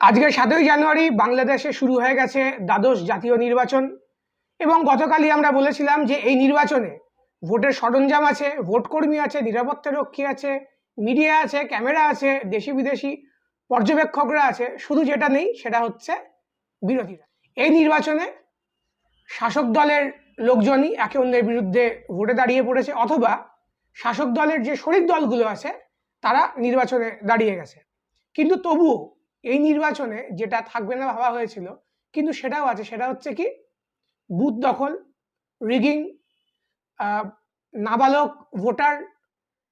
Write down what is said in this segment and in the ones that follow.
আজকে সাতই জানুয়ারি বাংলাদেশে শুরু হয়ে গেছে দ্বাদশ জাতীয় নির্বাচন। এবং গতকালই আমরা বলেছিলাম যে এই নির্বাচনে ভোটের সরঞ্জাম আছে ভোট কর্মী আছে, নিরাপত্তা রক্ষী আছে, মিডিয়া আছে, ক্যামেরা আছে, দেশি বিদেশি পর্যবেক্ষকরা আছে। শুধু যেটা নেই, সেটা হচ্ছে বিরোধীরা। এই নির্বাচনে শাসক দলের লোকজনই একে অন্যের বিরুদ্ধে ভোটে দাঁড়িয়ে পড়েছে, অথবা শাসক দলের যে শরিক দলগুলো আছে, তারা নির্বাচনে দাঁড়িয়ে গেছে। কিন্তু তবুও এই নির্বাচনে যেটা থাকবে না ভাবা হয়েছিল, কিন্তু সেটাও আছে। সেটা হচ্ছে কি, বুথ দখল রিগিং নাবালক, ভোটার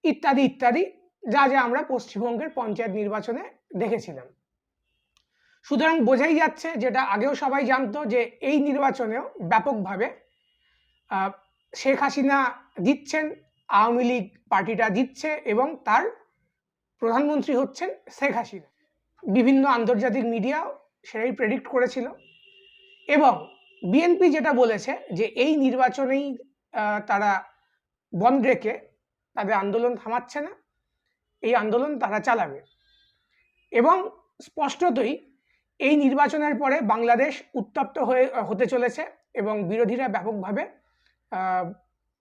ইত্যাদি ইত্যাদি, যা যা আমরা পশ্চিমবঙ্গের পঞ্চায়েত নির্বাচনে দেখেছিলাম। সুতরাং বোঝাই যাচ্ছে যেটা আগেও সবাই জানতো যে এই নির্বাচনেও ব্যাপকভাবে শেখ হাসিনা জিতছেন, আওয়ামী লীগ পার্টিটা জিতছে এবং তার প্রধানমন্ত্রী হচ্ছেন শেখ হাসিনা। বিভিন্ন আন্তর্জাতিক মিডিয়াও সেটাই প্রেডিক্ট করেছিল। এবং বিএনপি যেটা বলেছে যে এই নির্বাচনেই তারা বন্ধ রেখে তাদের আন্দোলন থামাচ্ছে না, এই আন্দোলন তারা চালাবে। এবং স্পষ্টতই এই নির্বাচনের পরে বাংলাদেশ উত্তপ্ত হয়ে, হতে চলেছে এবং বিরোধীরা ব্যাপকভাবে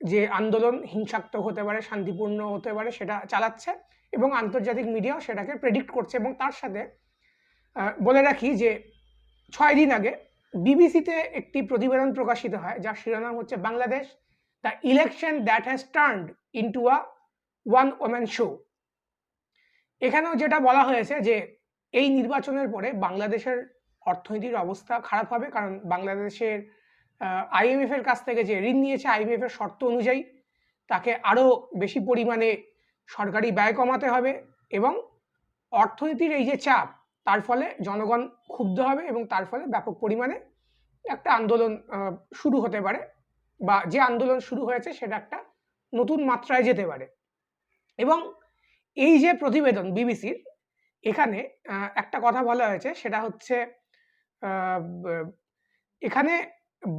যে আন্দোলন হিংসাত্মক হতে পারে, শান্তিপূর্ণ হতে পারে সেটা চালাচ্ছে। এবং আন্তর্জাতিক মিডিয়াও সেটাকে প্রেডিক্ট করছে এবং তার সাথে বলে রাখি যে ছয় দিন আগে বিবিসিতে একটি প্রতিবেদন প্রকাশিত হয় যার শিরোনাম হচ্ছে Bangladesh the election that has turned into a one woman show এখানেও যেটা বলা হয়েছে যে এই নির্বাচনের পরে বাংলাদেশের অর্থনীতির অবস্থা খারাপ হবে কারণ বাংলাদেশের আইএমএফ এর কাছ থেকে যে ঋণ নিয়েছে আইএমএফ এর শর্ত অনুযায়ী তাকে আরও বেশি পরিমাণে সরকারি ব্যয় কমাতে হবে এবং অর্থনীতির এই যে চাপ, তার ফলে জনগণ ক্ষুব্ধ হবে এবং তার ফলে ব্যাপক পরিমাণে একটা আন্দোলন শুরু হতে পারে বা যে আন্দোলন শুরু হয়েছে সেটা একটা নতুন মাত্রায় যেতে পারে। এবং এই যে প্রতিবেদন বিবিসির, এখানে একটা কথা বলা হয়েছে সেটা হচ্ছে এখানে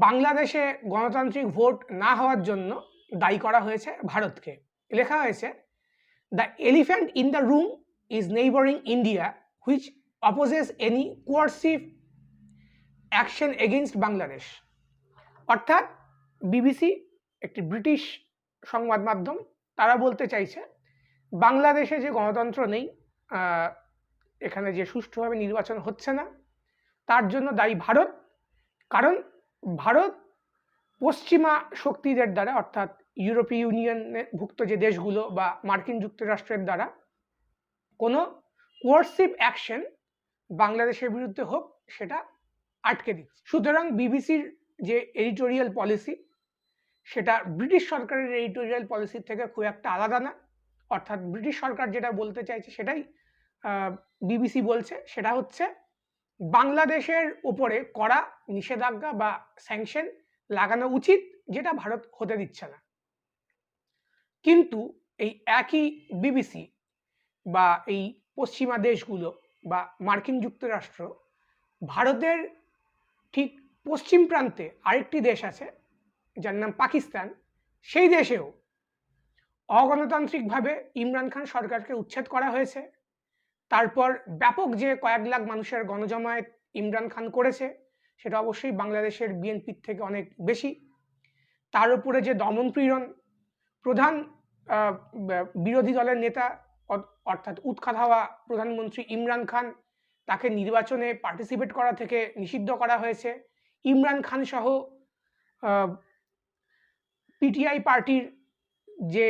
বাংলাদেশে গণতান্ত্রিক ভোট না হওয়ার জন্য দায়ী করা হয়েছে ভারতকে। লেখা হয়েছে the elephant in the room is neighbouring India which opposes any coercive action against Bangladesh অর্থাৎ বিবিসি একটি ব্রিটিশ সংবাদ মাধ্যম, তারা বলতে চাইছে, বাংলাদেশে যে গণতন্ত্র নেই এখানে যে সুষ্ঠুভাবে নির্বাচন হচ্ছে না, তার জন্য দায়ী ভারত। কারণ ভারত পশ্চিমা শক্তিদের দ্বারা, অর্থাৎ ইউরোপীয় ইউনিয়নে ভুক্ত যে দেশগুলো বা মার্কিন যুক্তরাষ্ট্রের দ্বারা, কোনো কোয়ার্সিভ অ্যাকশন বাংলাদেশের বিরুদ্ধে হোক, সেটা আটকে দিচ্ছে। সুতরাং বিবিসির যে এডিটোরিয়াল পলিসি সেটা ব্রিটিশ সরকারের এডিটোরিয়াল পলিসির থেকে খুব একটা আলাদা না। অর্থাৎ ব্রিটিশ সরকার যেটা বলতে চাইছে, সেটাই বিবিসি বলছে। সেটা হচ্ছে, বাংলাদেশের উপরে করা নিষেধাজ্ঞা বা স্যাংশন লাগানো উচিত যেটা ভারত হতে দিচ্ছে না। কিন্তু এই একই বিবিসি বা এই পশ্চিমা দেশগুলো বা মার্কিন যুক্তরাষ্ট্র ভারতের ঠিক পশ্চিম প্রান্তে আরেকটি দেশ আছে, যার নাম পাকিস্তান। সেই দেশেও অগণতান্ত্রিকভাবে ইমরান খান সরকারকে উচ্ছেদ করা হয়েছে। তারপর ব্যাপক যে কয়েক লাখ মানুষের গণজমায়েত ইমরান খান করেছে সেটা অবশ্যই বাংলাদেশের বিএনপির থেকে অনেক বেশি। তার উপরে যে দমন পীড়ন, প্রধান বিরোধী দলের নেতা অর্থাৎ উৎখাত হওয়া প্রধানমন্ত্রী ইমরান খান, তাকে নির্বাচনে পার্টিসিপেট করা থেকে নিষিদ্ধ করা হয়েছে। ইমরান খান সহ পিটিআই পার্টির যে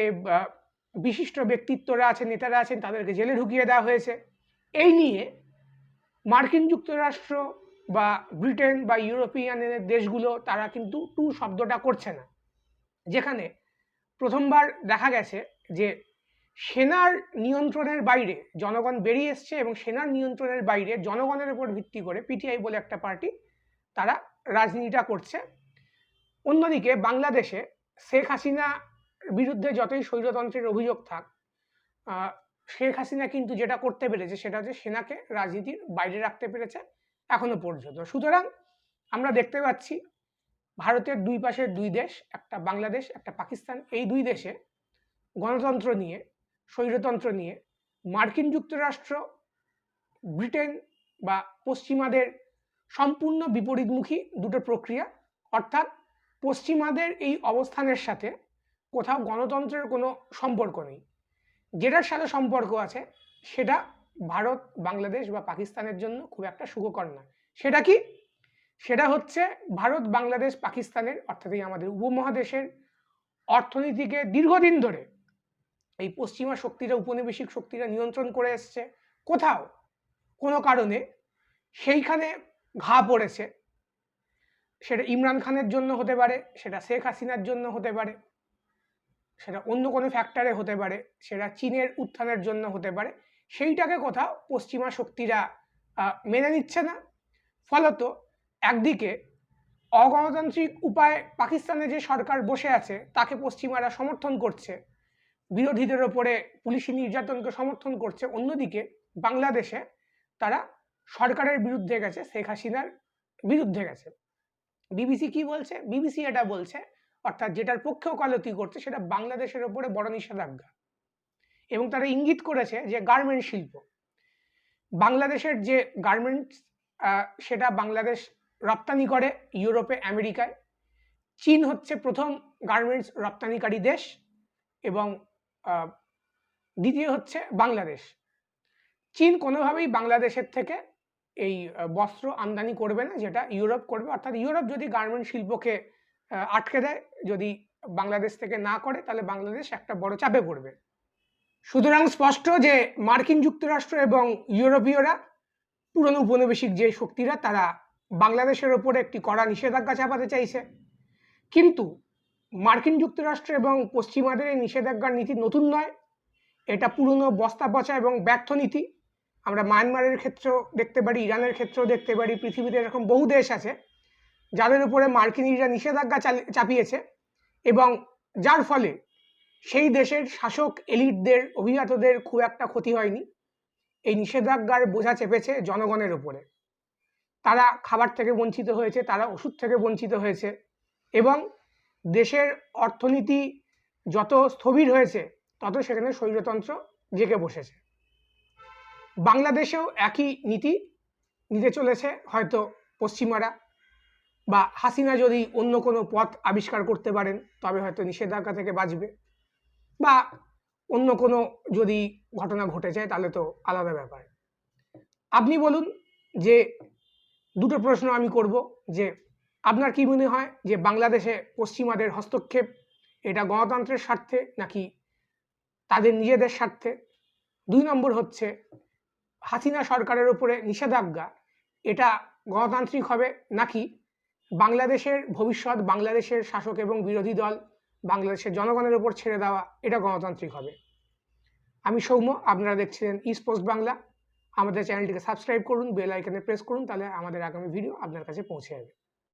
বিশিষ্ট ব্যক্তিত্বরা আছেন, নেতারা আছেন, তাদেরকে জেলে ঢুকিয়ে দেওয়া হয়েছে। এই নিয়ে মার্কিন যুক্তরাষ্ট্র বা ব্রিটেন বা ইউরোপিয়ানের দেশগুলো তারা কিন্তু টু শব্দটা করছে না। যেখানে প্রথমবার দেখা গেছে যে সেনার নিয়ন্ত্রণের বাইরে জনগণ বেরিয়ে এসছে এবং সেনার নিয়ন্ত্রণের বাইরে জনগণের উপর ভিত্তি করে পিটিআই বলে একটা পার্টি তারা রাজনীতিটা করছে। অন্যদিকে বাংলাদেশে শেখ হাসিনা বিরুদ্ধে যতই স্বৈরতন্ত্রের অভিযোগ থাক শেখ হাসিনা কিন্তু যেটা করতে পেরেছে সেটা হচ্ছে সেনাকে রাজনীতির বাইরে রাখতে পেরেছে। এখনও পর্যন্ত। সুতরাং আমরা দেখতে পাচ্ছি ভারতের দুই পাশের দুই দেশ, একটা বাংলাদেশ, একটা পাকিস্তান, এই দুই দেশে গণতন্ত্র নিয়ে, স্বৈরতন্ত্র নিয়ে মার্কিন যুক্তরাষ্ট্র, ব্রিটেন বা পশ্চিমাদের সম্পূর্ণ বিপরীতমুখী দুটো প্রক্রিয়া, অর্থাৎ পশ্চিমাদের এই অবস্থানের সাথে কোথাও গণতন্ত্রের কোনো সম্পর্ক নেই। যেটার সাথে সম্পর্ক আছে, সেটা ভারত, বাংলাদেশ বা পাকিস্তানের জন্য খুব একটা সুখকর না। সেটা কি? সেটা হচ্ছে ভারত, বাংলাদেশ, পাকিস্তানের, অর্থাৎ এই আমাদের উপমহাদেশের অর্থনীতিকে দীর্ঘদিন ধরে এই পশ্চিমা শক্তিরা উপনিবেশিক শক্তিরা নিয়ন্ত্রণ করে এসছে। কোথাও কোনো কারণে সেইখানে ঘা পড়েছে। সেটা ইমরান খানের জন্য হতে পারে, সেটা শেখ হাসিনার জন্য হতে পারে, সেটা অন্য কোনো ফ্যাক্টরে হতে পারে, সেটা চীনের উত্থানের জন্য হতে পারে। সেইটাকে কোথাও পশ্চিমা শক্তিরা মেনে নিচ্ছে না। ফলত একদিকে অগণতান্ত্রিক উপায়ে পাকিস্তানে যে সরকার বসে আছে, তাকে পশ্চিমারা সমর্থন করছে। বিরোধীদের ওপরে পুলিশি নির্যাতনকে সমর্থন করছে। অন্যদিকে বাংলাদেশে তারা সরকারের বিরুদ্ধে গেছে, শেখ হাসিনার বিরুদ্ধে গেছে। বিবিসি কি বলছে? বিবিসি এটা বলছে, অর্থাৎ যেটার পক্ষে ওকালতি করছে, সেটা বাংলাদেশের ওপরে বড় নিষেধাজ্ঞা। এবং তারা ইঙ্গিত করেছে যে গার্মেন্ট শিল্প। বাংলাদেশের যে গার্মেন্টস সেটা বাংলাদেশ রপ্তানি করে ইউরোপে, আমেরিকায়। চীন হচ্ছে প্রথম গার্মেন্টস রপ্তানিকারী দেশ এবং দ্বিতীয় হচ্ছে বাংলাদেশ। চীন কোনোভাবেই বাংলাদেশের থেকে এই বস্ত্র আমদানি করবে না, যেটা ইউরোপ করবে। অর্থাৎ ইউরোপ যদি গার্মেন্ট শিল্পকে আটকে দেয়, যদি বাংলাদেশ থেকে না করে, তাহলে বাংলাদেশ একটা বড় চাপে পড়বে। সুতরাং স্পষ্ট যে মার্কিন যুক্তরাষ্ট্র এবং ইউরোপীয়রা, পুরনো উপনিবেশিক যে শক্তিরা, তারা বাংলাদেশের ওপরে একটি কড়া নিষেধাজ্ঞা চাপাতে চাইছে। কিন্তু মার্কিন যুক্তরাষ্ট্র এবং পশ্চিমাদের এই নিষেধাজ্ঞার নীতি নতুন নয়। এটা পুরনো বস্তা পচা এবং ব্যর্থ নীতি। আমরা মায়ানমারের ক্ষেত্রেও দেখতে পারি, ইরানের ক্ষেত্রেও দেখতে পারি, পৃথিবীতে এরকম বহু দেশ আছে, যাদের উপরে মার্কিনিরা নিষেধাজ্ঞা চাপিয়েছে এবং যার ফলে সেই দেশের শাসক এলিটদের, অভিজাতদের খুব একটা ক্ষতি হয়নি। এই নিষেধাজ্ঞার বোঝা চেপেছে জনগণের উপরে। তারা খাবার থেকে বঞ্চিত হয়েছে, তারা ওষুধ থেকে বঞ্চিত হয়েছে এবং দেশের অর্থনীতি যত স্থবির হয়েছে, তত সেখানে স্বৈরতন্ত্র জেগে বসেছে। বাংলাদেশেও একই নীতি নিতে চলেছে হয়তো পশ্চিমারা বা হাসিনা যদি অন্য কোনো পথ আবিষ্কার করতে পারেন, তবে হয়তো নিষেধাজ্ঞা থেকে বাঁচবে। বা অন্য কোনো যদি ঘটনা ঘটে যায়, তাহলে তো আলাদা ব্যাপার। আপনি বলুন যে দুটো প্রশ্ন আমি করব, যে আপনার কি মনে হয় যে বাংলাদেশে পশ্চিমাদের হস্তক্ষেপ এটা গণতন্ত্রের স্বার্থে নাকি তাদের নিজেদের স্বার্থে? দুই নম্বর হচ্ছে হাসিনা সরকারের উপরে নিষেধাজ্ঞা, এটা গণতান্ত্রিক হবে নাকি বাংলাদেশের ভবিষ্যৎ, বাংলাদেশের শাসক এবং বিরোধী দল বাংলাদেশের জনগণের উপর ছেড়ে দেওয়া, এটা গণতান্ত্রিক হবে। আমি সৌম্য, আপনারা দেখছিলেন ইস্ট পোস্ট বাংলা আমাদের চ্যানেলটিকে সাবস্ক্রাইব করুন বেল আইকনে প্রেস করুন, তাহলে আমাদের আগামী ভিডিও আপনার কাছে পৌঁছে যাবে।